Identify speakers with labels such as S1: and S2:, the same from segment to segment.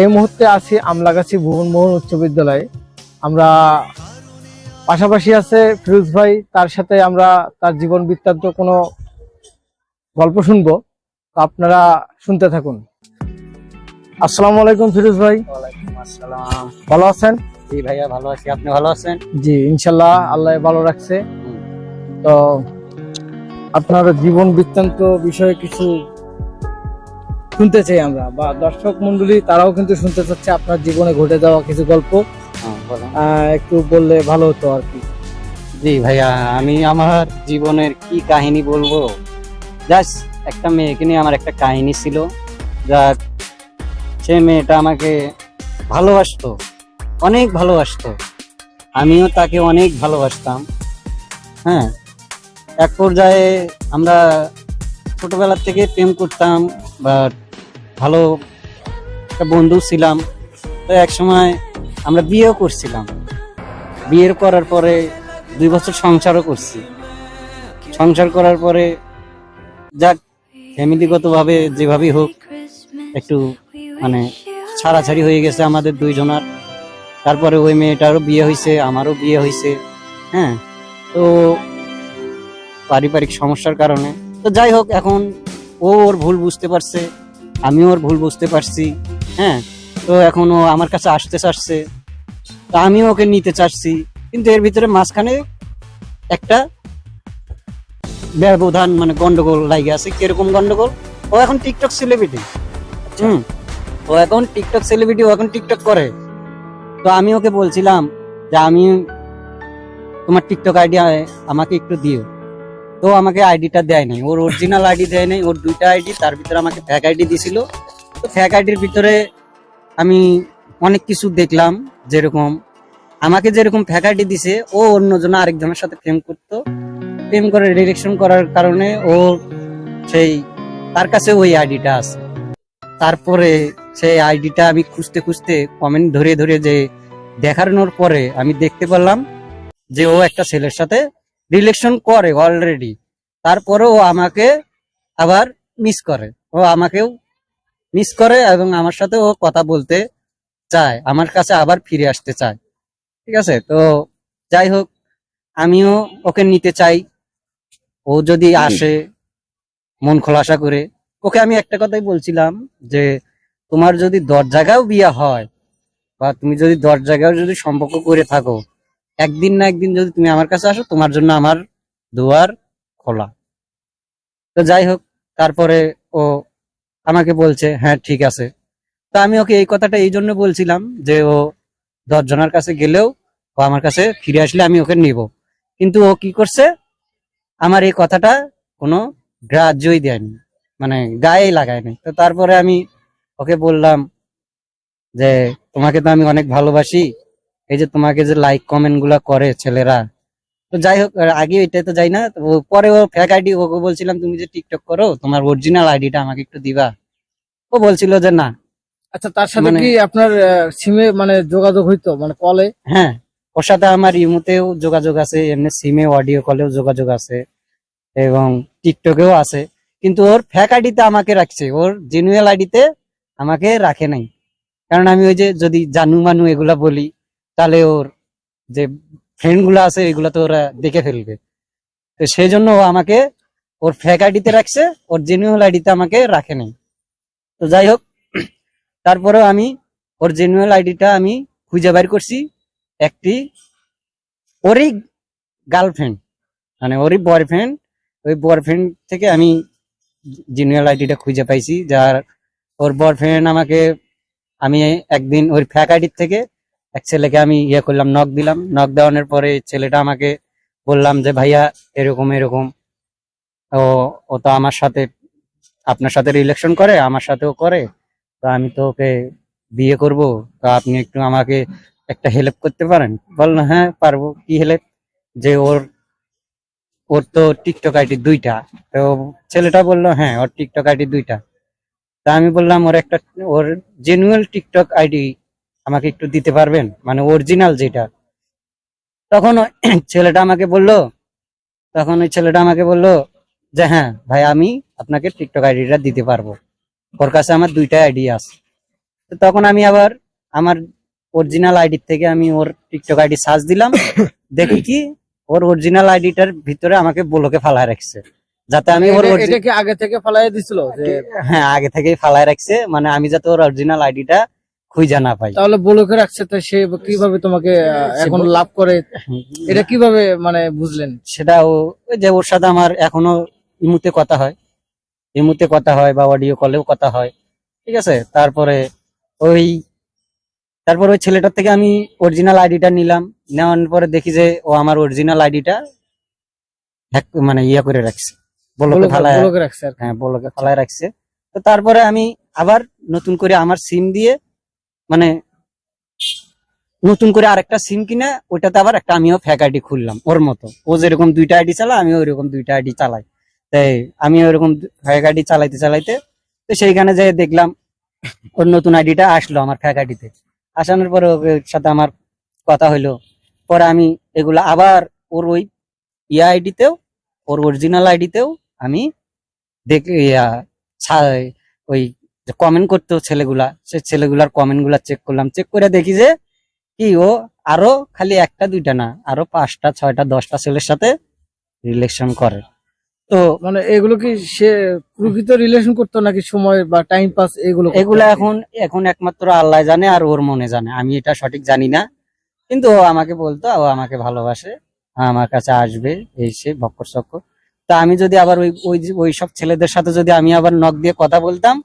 S1: এই মুহূর্তে আছি আমলাগাছি ভুবনমোহন উচ্চ বিদ্যালয়ে। আমরা পাশাপাশি আছে ফিরোজ ভাই তার সাথে আমরা তার জীবন বৃত্তান্ত কোনো গল্প শুনব। তো আপনারা শুনতে থাকুন। আসসালামু আলাইকুম ফিরোজ ভাই।
S2: আসসালাম।
S1: ভালো আছেন?
S2: জি ভাইয়া ভালো আছি। আপনি ভালো আছেন?
S1: জি ইনশাল্লাহ আল্লাহ ভালো রাখছে। তো আপনার জীবন বৃত্তান্ত বিষয়ে কিছু শুনতে চাই আমরা বা দর্শক মন্ডলী তারাও কিন্তু শুনতে চাচ্ছে আপনার জীবনে ঘটে যাওয়া কিছু গল্প।
S2: হ্যাঁ,
S1: একটু বললে ভালো হতো আর কি।
S2: জি ভাইয়া আমি আমার জীবনের কি কাহিনী বলব? জাস্ট একটা মেয়েকে নিয়ে আমার একটা কাহিনী ছিল যা সে মেয়েটা আমাকে ভালোবাসতো অনেক ভালোবাসতো। আমিও তাকে অনেক ভালোবাসতাম হ্যাঁ। এক পর্যায়ে আমরা ছোটবেলার থেকে প্রেম করতাম বা ভালো একটা বন্ধু ছিলাম। তো এক সময় আমরা বিয়েও করছিলাম। বিয়ের করার পরে দুই বছর সংসারও করছি। সংসার করার পরে যাক, ফ্যামিলিগতভাবে যেভাবেই হোক, একটু মানে ছাড়াছাড়ি হয়ে গেছে আমাদের দুইজনার। তারপরে ওই মেয়েটারও বিয়ে হয়েছে আমারও বিয়ে হয়েছে হ্যাঁ? তো পারিবারিক সমস্যার কারণে। তো যাই হোক, এখন ও ওর ভুল বুঝতে পারছে। আমিও ওর ভুল বুঝতে পারছি। হ্যাঁ তো এখন ও আমার কাছে আসতে চাচ্ছে। তা আমিও ওকে নিতে চাচ্ছি। কিন্তু এর ভিতরে মাঝখানে একটা ব্যবধান মানে গন্ডগোল লাগে আছে। কীরকম গন্ডগোল? ও এখন টিকটক সেলিব্রিটি হুম ও এখন টিকটক সেলিব্রিটি ও এখন টিকটক করে। তো আমি ওকে বলছিলাম যে আমি তোমার টিকটক আইডিয়া আমাকে একটু দিও। তো আমাকে আইডিটা দেয় নাই। ওর অরিজিনাল আইডি দেয় নাই, ওর দুইটা আইডি তার ভিতরে আমাকে ফ্যাক আইডি দিছিল। তো ফ্যাক আইডির ভিতরে আমি অনেক কিছু দেখলাম, যেরকম আমাকে যেরকম ফ্যাকাল্টি দিছে, ও অন্যজন আরেকজনের সাথে প্রেম করতো। প্রেম করে ডিরেকশন করার কারণে ও সেই, তার কাছে ওই আইডিটা আছে। তারপরে সেই আইডিটা আমি খুঁজতে খুঁজতে কমেন্ট ধরে ধরে যে দেখানোর পরে আমি দেখতে পারলাম যে ও একটা ছেলের সাথে রিলেকশন করে অলরেডি তারপরে ও আমাকে আবার মিস করে। ও আমাকেও মিস করে এবং আমার সাথে ও কথা বলতে চায় আমার কাছে আবার ফিরে আসতে চায়। ঠিক আছে? তো যাই হোক আমিও ওকে নিতে চাই। ও যদি আসে মন খোলাসা করে। ওকে আমি একটা কথাই বলছিলাম যে তোমার যদি দশ জায়গাও বিয়া হয় বা তুমি যদি দশ জায়গাও যদি সম্পর্ক করে থাকো একদিন না একদিন যদি তুমি আমার কাছে আসো তোমার জন্য আমার দুয়ার খোলা। তো যাই হোক, তারপরে ও আমাকে বলছে হ্যাঁ ঠিক আছে। তো আমি ওকে এই কথাটা এই জন্য বলছিলাম যে ও দশ জনের কাছে গেলেও ও আমার কাছে ফিরে আসলে আমি ওকে নিব। কিন্তু ও কি করছে? আমার এই কথাটা কোনো গ্রাহ্যই দেয়নি মানে গায়ে লাগায়নি। তো তারপরে আমি ওকে বললাম যে, তোমাকে তো আমি অনেক ভালোবাসি। এই যে তোমাকে যে লাইক কমেন্টগুলা করে ছেলেরা তো যাই হোক আগে এটা তো যাই না পরে ও ফেক আইডি ওকে বলছিলাম তুমি যে টিকটক করো তোমার অরিজিনাল আইডিটা আমাকে একটু দিবা। ও বলছিল যে না।
S1: আচ্ছা তার সাথে
S2: মানে-
S1: কি আপনার সিমে মানে যোগাযোগ হইতো? মানে কলে
S2: হ্যাঁ ওর সাথে আমার ইমুতেও যোগাযোগ আছে এমনি সিমে অডিও কলেও যোগাযোগ আছে এবং টিকটকেও আছে। কিন্তু ওর ফ্যাক আইডিতে আমাকে রাখছে ওর জেনুয়েল আইডিতে আমাকে রাখে নাই। কারণ আমি ওই যে যদি জানু মানু এগুলা বলি তাহলে ওর যে ফ্রেন্ডগুলো আছে এগুলো তো ওরা দেখে ফেলবে। তো সেই জন্য ও আমাকে, ওর ফ্যাক আইডিতে রাখছে, ওর জেনুয়েল আইডিতে আমাকে রাখে নাই। তো যাই হোক, তারপরেও আমি ওর জেনুয়েল আইডিটা আমি খুঁজে বের করছি একটি ওরই গার্লফ্রেন্ড মানে ওরই বয়ফ্রেন্ড ওই বয়ফ্রেন্ড থেকে আমি জেনুয়াল আইডিটা খুঁজে পাইছি, যার ওর বয়ফ্রেন্ড আমাকে, আমি একদিন ওই ফ্যাক আইডির থেকে এক ছেলেকে আমি ইয়ে করলাম নক দিলাম। নক দেওয়ানোর পরে ছেলেটা আমাকে বললাম যে, ভাইয়া, এরকম এরকম। ও ও তো আমার সাথে, আপনার সাথে রিলেশন করে, আমার সাথেও করে। তো আমি তো ওকে বিয়ে করব। তো আপনি একটু আমাকে একটা হেল্প করতে পারেন? বলল হ্যাঁ পারব। কি হেল্প যে ওর ওর তো টিকটক আইডি দুইটা। তো ছেলেটা বলল হ্যাঁ ওর টিকটক আইডি দুইটা। তা আমি বললাম, ওর একটা, ওর জেনুয়াল টিকটক আইডি আমাকে একটু দিতে পারবেন? মানে অরিজিনাল যেটা। তখন ওই ছেলেটা আমাকে বলল তখন ওই ছেলেটা আমাকে বলল যে হ্যাঁ ভাই আমি আপনাকে টিকটক আইডিটা দিতে পারব। ওর কাছে আমার দুইটা আইডি আছে। তো তখন আমি আবার আমার অরিজিনাল আইডি থেকে আমি ওর টিকটক আইডি সার্চ দিলাম। দেখি কি ওর অরিজিনাল আইডিটার ভিতরে আমাকে ব্লকে ফালায় রাখছে। যাতে আমি ওর
S1: আগে থেকে ফেলাই দিছিল যে
S2: হ্যাঁ আগে থেকেই ফালায় রাখছে। মানে আমি যাতে ওর অরিজিনাল আইডিটা খুঁজে না পাই।
S1: তাহলে বলকে রাখছে তো সে কীভাবে তোমাকে এখন লাভ করে? এটা কীভাবে মানে বুঝলেন?
S2: সেটা ও ওই যে ওর সাথে আমার এখনও ইমুতে কথা হয়। ইমুতে কথা হয় বা অডিও কলেও কথা হয়। ঠিক আছে? তারপরে ওই তারপর ওই ছেলেটার থেকে আমি অরিজিনাল আইডিটা নিলাম। নেওয়ার পরে দেখি যে ও আমার অরিজিনাল আইডিটা মানে ইয়া করে রাখছে। বলকে
S1: বলকে-
S2: ফালায়
S1: রাখছে।
S2: হ্যাঁ বলকে ফালায় রাখছে। তো তারপরে আমি আবার নতুন করে আমার সিম দিয়ে মানে নতুন করে আরেকটা সিম কিনে, ওইটাতে আবার একটা আমিও ফ্যাক আইডি খুললাম, ওর মতো। ও যেরকম দুইটা আইডি চালা আমি ওইরকম দুইটা আইডি চালাই। তাই আমি ওইরকম ফ্যাক আইডি চালাইতে চালাইতে, তো সেইখানে যে দেখলাম, ওর নতুন আইডিটা আসলো আমার ফ্যাক আইডিতে আসানোর পরে ওর সাথে আমার কথা হইল। পরে আমি এগুলো আবার ওর ওই ইয়া আইডিতেও ওর অরিজিনাল আইডিতেও আমি দেখ, ইয়া ওই কমেন্ট করতো ছেলেগুলা সে ছেলেগুলার কমেন্টগুলা চেক করলাম চেক করে দেখি যে কি ও আরও খালি একটা দুইটা না আরও পাঁচটা ছয়টা দশটা ছেলের সাথে রিলেশন করে। তো
S1: মানে এগুলো কি সে প্রকৃত রিলেশন করতো নাকি সময় বা টাইম পাস এগুলো
S2: এগুলা? এখন এখন একমাত্র আল্লাহ জানে আর ওর মনে জানে। আমি এটা সঠিক জানি না। কিন্তু ও আমাকে বলতো ও আমাকে ভালোবাসে আমার কাছে আসবে এই সে বক্কর চক্কর। তা আমি যদি আবার ওই ওই যে- ওই সব ছেলেদের সাথে যদি আমি আবার নখ দিয়ে কথা বলতাম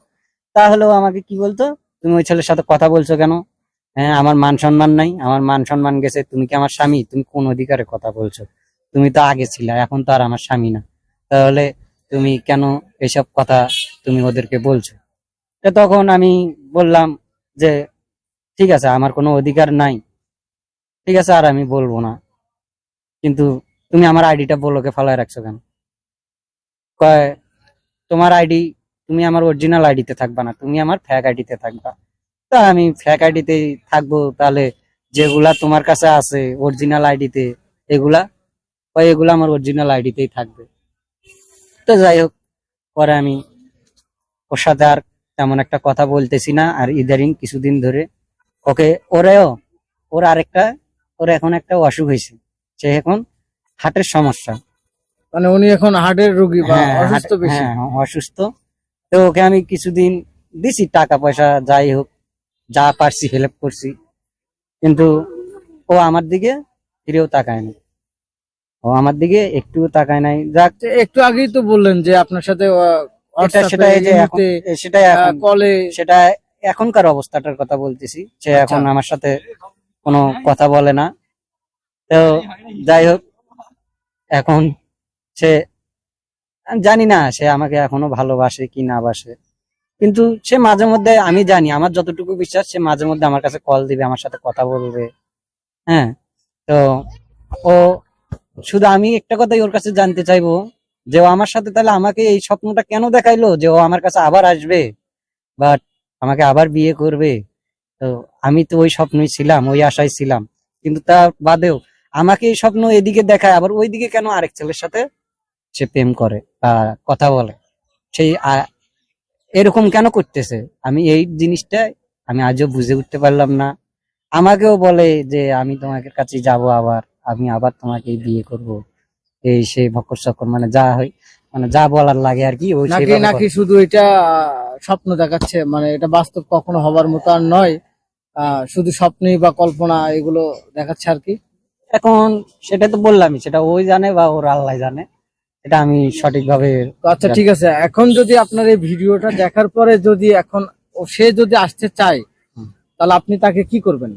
S2: তাহলে ও আমাকে কি বলতো? তুমি ওই ছেলের সাথে কথা বলছো কেন? হ্যাঁ আমার মান সম্মান নাই, আমার মান সম্মান গেছে। তুমি কি আমার স্বামী? তুমি কোন অধিকারে কথা বলছো? তুমি তো আগে ছিলে, এখন তো আর আমার স্বামী না। তাহলে তুমি কেন এসব কথা তুমি ওদেরকে বলছো? তো তখন আমি বললাম যে, ঠিক আছে, আমার কোনো অধিকার নাই। ঠিক আছে, আর আমি বলব না। কিন্তু তুমি আমার আইডিটা বলোকে ফালায় রাখছো কেন? কয়, তোমার আইডি তুমি আমার অরিজিনাল আইডিতে থাকবা না তুমি আমার ফ্যাক আইডিতে থাকবা। তা আমি ফ্যাক আইডিতে থাকব তাহলে যেগুলা তোমার কাছে আছে অরিজিনাল আইডিতে এগুলা কয় এগুলা আমার অরিজিনাল আইডিতেই থাকবে। তো যাই হোক পরে আমি ওর সাথে আর তেমন একটা কথা বলতেছি না আর ইদারিং কিছুদিন ধরে। ওকে ওরেও ওর আরেকটা ওর এখন একটা অসুখ হয়েছে সে এখন হার্টের সমস্যা।
S1: মানে উনি এখন হার্টের রোগী বা
S2: হ্যাঁ,
S1: অসুস্থ
S2: হ্যাঁ, অসুস্থ। তো ওকে আমি কিছুদিন দিছি টাকা পয়সা যাই হোক যা পারছি হেল্প করছি। কিন্তু ও আমার দিকে ফিরেও তাকায় না ও আমার দিকে একটুও তাকায় নাই। যাক
S1: একটু আগেই তো বললেন যে আপনার সাথে
S2: সেটাই যে সেটাই
S1: কলে
S2: সেটা এখনকার অবস্থাটার কথা বলতেছি। সে
S1: আচ্ছা।
S2: এখন আমার সাথে কোনো কথা বলে না। তো যাই হোক এখন সে জানি না সে আমাকে এখনও ভালোবাসে কি না বাসে। কিন্তু সে মাঝে মধ্যে, আমি জানি, আমার যতটুকু বিশ্বাস, সে মাঝে মধ্যে আমার কাছে কল দিবে, আমার সাথে কথা বলবে। হ্যাঁ তো ও শুধু আমি একটা কথাই ওর কাছে জানতে চাইব, যে ও আমার সাথে তাহলে আমাকে এই স্বপ্নটা কেন দেখাইলো, যে ও আমার কাছে আবার আসবে বাট আমাকে আবার বিয়ে করবে। তো আমি তো ওই স্বপ্নই ছিলাম, ওই আশায় ছিলাম। কিন্তু তার বাদেও আমাকে এই স্বপ্ন এদিকে দেখায়, আবার ওইদিকে কেন আরেক ছেলের সাথে সে প্রেম করে বা কথা বলে। সেই এরকম কেন করতেছে? আমি এই জিনিসটা আমি আজও বুঝে উঠতে পারলাম না। আমাকেও বলে যে আমি তোমাকে কাছে যাব আবার। আমি আবার তোমাকে বিয়ে করব। এই সেই ভক্কর চক্কর মানে যা হয় মানে যা বলার লাগে আর কি ওই
S1: নাকি নাকি শুধু এটা স্বপ্ন দেখাচ্ছে মানে এটা বাস্তব কখনো হবার মতো আর নয়। আহ, শুধু স্বপ্নই বা কল্পনা এগুলো দেখাচ্ছে আর কি?
S2: এখন সেটা তো বললামই সেটা ওই জানে বা ওর আল্লাহ জানে। এটা আমি সঠিকভাবে
S1: আচ্ছা ঠিক আছে। এখন যদি আপনার এই ভিডিওটা দেখার পরে যদি এখন ও সে যদি আসতে চায় তাহলে আপনি তাকে কি করবেন?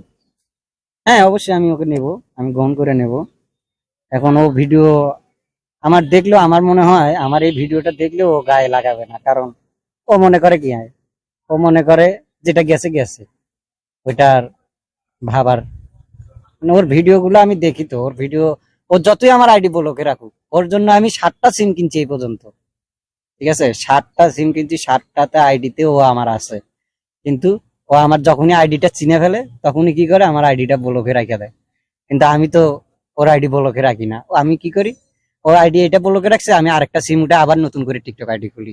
S2: হ্যাঁ অবশ্যই আমি ওকে নেব। আমি গ্রহণ করে নেব। এখন ও ভিডিও আমার দেখলেও আমার মনে হয় আমার এই ভিডিওটা দেখলেও ও গায়ে লাগাবে না। কারণ ও মনে করে কি হয়? ও মনে করে যেটা গেছে গেছে। ওইটার ভাবার। মানে ওর ভিডিও গুলো আমি দেখি তো। ওর ভিডিও ও যতই আমার আইডি ব্লকে রাখুক, ওর জন্য আমি সাতটা সিম কিনছি এই পর্যন্ত। ঠিক আছে? সাতটা সিম কিনছি, সাতটাতে আইডিতে ও আমার আছে। কিন্তু ও আমার যখনই আইডিটা চিনে ফেলে, তখনই কি করে? আমার আইডিটা ব্লকে রাখে দেয়। কিন্তু আমি তো ওর আইডি ব্লকে রাখি না। আমি কি করি? ওর আইডি এটা ব্লকে রাখছে, আমি আরেকটা সিম উঠে আবার নতুন করে টিকটক আইডি খুলি।